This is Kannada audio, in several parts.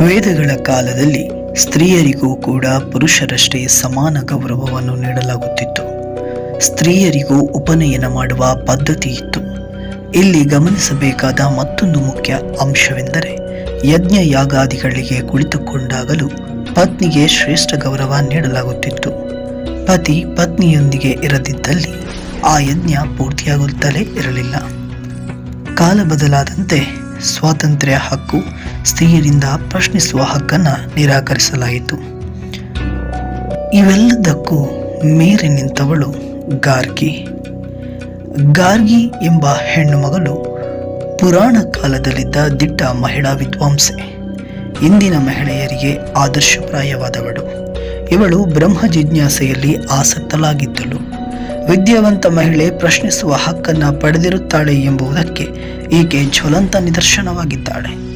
ವೇದಗಳ ಕಾಲದಲ್ಲಿ ಸ್ತ್ರೀಯರಿಗೂ ಕೂಡ ಪುರುಷರಷ್ಟೇ ಸಮಾನ ಗೌರವವನ್ನು ನೀಡಲಾಗುತ್ತಿತ್ತು. ಸ್ತ್ರೀಯರಿಗೂ ಉಪನಯನ ಮಾಡುವ ಪದ್ಧತಿ ಇತ್ತು. ಇಲ್ಲಿ ಗಮನಿಸಬೇಕಾದ ಮತ್ತೊಂದು ಮುಖ್ಯ ಅಂಶವೆಂದರೆ ಯಜ್ಞ ಯಾಗಾದಿಗಳಿಗೆ ಕುಳಿತುಕೊಂಡಾಗಲೂ ಪತ್ನಿಗೆ ಶ್ರೇಷ್ಠ ಗೌರವ ನೀಡಲಾಗುತ್ತಿತ್ತು. ಪತಿ ಪತ್ನಿಯೊಂದಿಗೆ ಇರದಿದ್ದಲ್ಲಿ ಆ ಯಜ್ಞ ಪೂರ್ತಿಯಾಗುತ್ತಲೇ ಇರಲಿಲ್ಲ. ಕಾಲ ಬದಲಾದಂತೆ ಸ್ವಾತಂತ್ರ್ಯ ಹಕ್ಕು ಸ್ತ್ರೀಯರಿಂದ ಪ್ರಶ್ನಿಸುವ ಹಕ್ಕನ್ನು ನಿರಾಕರಿಸಲಾಯಿತು. ಇವೆಲ್ಲದಕ್ಕೂ ಮೇರೆ ನಿಂತವಳು ಗಾರ್ಗಿ. ಗಾರ್ಗಿ ಎಂಬ ಹೆಣ್ಣು ಮಗಳು ಪುರಾಣ ಕಾಲದಲ್ಲಿದ್ದ ದಿಟ್ಟ ಮಹಿಳಾ ವಿದ್ವಾಂಸೆ. ಇಂದಿನ ಮಹಿಳೆಯರಿಗೆ ಆದರ್ಶಪ್ರಾಯವಾದವಳು. ಇವಳು ಬ್ರಹ್ಮ ಜಿಜ್ಞಾಸೆಯಲ್ಲಿ ಆಸಕ್ತಳಾಗಿದ್ದಳು. ವಿದ್ಯಾವಂತ ಮಹಿಳೆ ಪ್ರಶ್ನಿಸುವ ಹಕ್ಕನ್ನು ಪಡೆದಿರುತ್ತಾಳೆ ಎಂಬುದಕ್ಕೆ ಈಕೆ ಜ್ವಲಂತ ನಿದರ್ಶನವಾಗಿದ್ದಾಳೆ.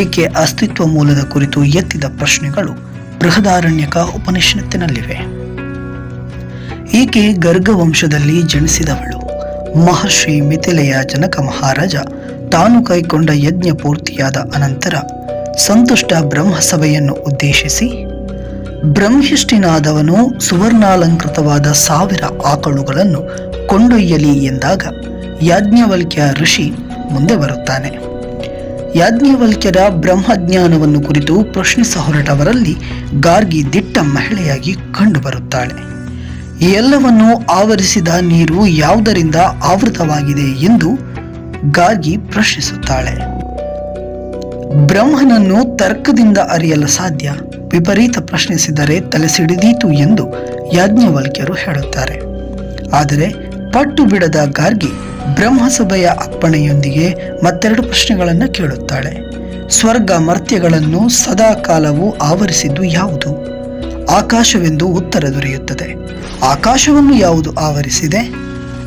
ಈಕೆ ಅಸ್ತಿತ್ವ ಮೂಲದ ಕುರಿತು ಎತ್ತಿದ ಪ್ರಶ್ನೆಗಳು ಬೃಹದಾರಣ್ಯಕ ಉಪನಿಷತ್ತಿನಲ್ಲಿವೆ. ಈಕೆ ಗರ್ಗವಂಶದಲ್ಲಿ ಜನಿಸಿದವಳು? ಮಹರ್ಷಿ ಮಿಥಿಲೆಯ ಜನಕ ಮಹಾರಾಜ ತಾನು ಕೈಕೊಂಡ ಯಜ್ಞ ಪೂರ್ತಿಯಾದ ಅನಂತರ ಸಂತುಷ್ಟ ಬ್ರಹ್ಮಸಭೆಯನ್ನು ಉದ್ದೇಶಿಸಿ ಬ್ರಹ್ಮಿಷ್ಠಿನಾದವನು ಸುವರ್ಣಾಲಂಕೃತವಾದ ಸಾವಿರ ಆಕಳುಗಳನ್ನು ಕೊಂಡೊಯ್ಯಲಿ ಎಂದಾಗ ಯಾಜ್ಞವಲ್ಕ್ಯ ಋಷಿ ಮುಂದೆ ಬರುತ್ತಾನೆ. ಯಾಜ್ಞವಲ್ಕ್ಯರ ಬ್ರಹ್ಮಜ್ಞಾನವನ್ನು ಕುರಿತು ಪ್ರಶ್ನಿಸ ಹೊರಟವರಲ್ಲಿ ಗಾರ್ಗಿ ದಿಟ್ಟ ಮಹಿಳೆಯಾಗಿ ಕಂಡುಬರುತ್ತಾಳೆ. ಎಲ್ಲವನ್ನು ಆವರಿಸಿದ ನೀರು ಯಾವುದರಿಂದ ಆವೃತವಾಗಿದೆ ಎಂದು ಗಾರ್ಗಿ ಪ್ರಶ್ನಿಸುತ್ತಾಳೆ. ಬ್ರಹ್ಮನನ್ನು ತರ್ಕದಿಂದ ಅರಿಯಲು ಸಾಧ್ಯ? ವಿಪರೀತ ಪ್ರಶ್ನಿಸಿದರೆ ತಲೆ ಸಿಡಿದೀತು ಎಂದು ಯಾಜ್ಞವಲ್ಕ್ಯರು ಹೇಳುತ್ತಾರೆ. ಆದರೆ ಪಟ್ಟು ಬಿಡದ ಗಾರ್ಗಿ ಬ್ರಹ್ಮಸಭೆಯ ಅಪ್ಪಣೆಯೊಂದಿಗೆ ಮತ್ತೆರಡು ಪ್ರಶ್ನೆಗಳನ್ನು ಕೇಳುತ್ತಾಳೆ. ಸ್ವರ್ಗ ಮರ್ತ್ಯಗಳನ್ನು ಸದಾ ಕಾಲವು ಆವರಿಸಿದ್ದು ಯಾವುದು? ಆಕಾಶವೆಂದು ಉತ್ತರ ದೊರೆಯುತ್ತದೆ. ಆಕಾಶವನ್ನು ಯಾವುದು ಆವರಿಸಿದೆ?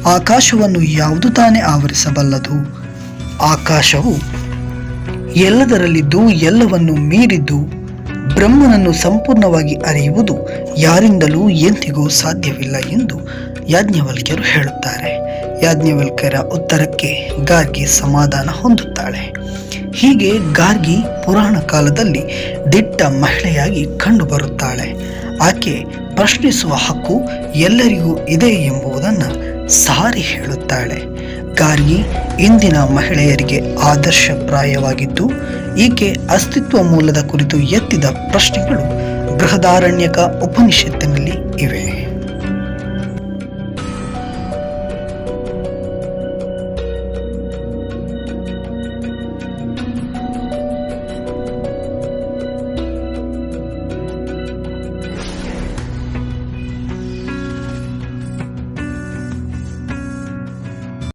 ಆಕಾಶವನ್ನು ಯಾವುದು ತಾನೇ ಆವರಿಸಬಲ್ಲದು? ಆಕಾಶವು ಎಲ್ಲದರಲ್ಲಿದ್ದು ಎಲ್ಲವನ್ನು ಮೀರಿದ್ದು ಬ್ರಹ್ಮನನ್ನು ಸಂಪೂರ್ಣವಾಗಿ ಅರಿಯುವುದು ಯಾರಿಂದಲೂ ಎಂತಿಗೂ ಸಾಧ್ಯವಿಲ್ಲ ಎಂದು ಯಾಜ್ಞವಲ್ಕ್ಯರು ಹೇಳುತ್ತಾರೆ. ಯಾಜ್ಞವಲ್ಕ್ಯರ ಉತ್ತರಕ್ಕೆ ಗಾರ್ಗಿ ಸಮಾಧಾನ ಹೊಂದುತ್ತಾಳೆ. ಹೀಗೆ ಗಾರ್ಗಿ ಪುರಾಣ ಕಾಲದಲ್ಲಿ ದಿಟ್ಟ ಮಹಿಳೆಯಾಗಿ ಕಂಡುಬರುತ್ತಾಳೆ ಆಕೆ ಪ್ರಶ್ನಿಸುವ ಹಕ್ಕು ಎಲ್ಲರಿಗೂ ಇದೆ ಎಂಬುದನ್ನು ಸಾರಿ ಹೇಳುತ್ತಾಳೆ. ಗಾರ್ಗಿ ಇಂದಿನ ಮಹಿಳೆಯರಿಗೆ ಆದರ್ಶಪ್ರಾಯವಾಗಿದ್ದು, ಈಕೆ ಅಸ್ತಿತ್ವ ಮೂಲದ ಕುರಿತು ಎತ್ತಿದ ಪ್ರಶ್ನೆಗಳು ಬೃಹದಾರಣ್ಯಕ ಉಪನಿಷತ್ತಿನಲ್ಲಿ ಇವೆ.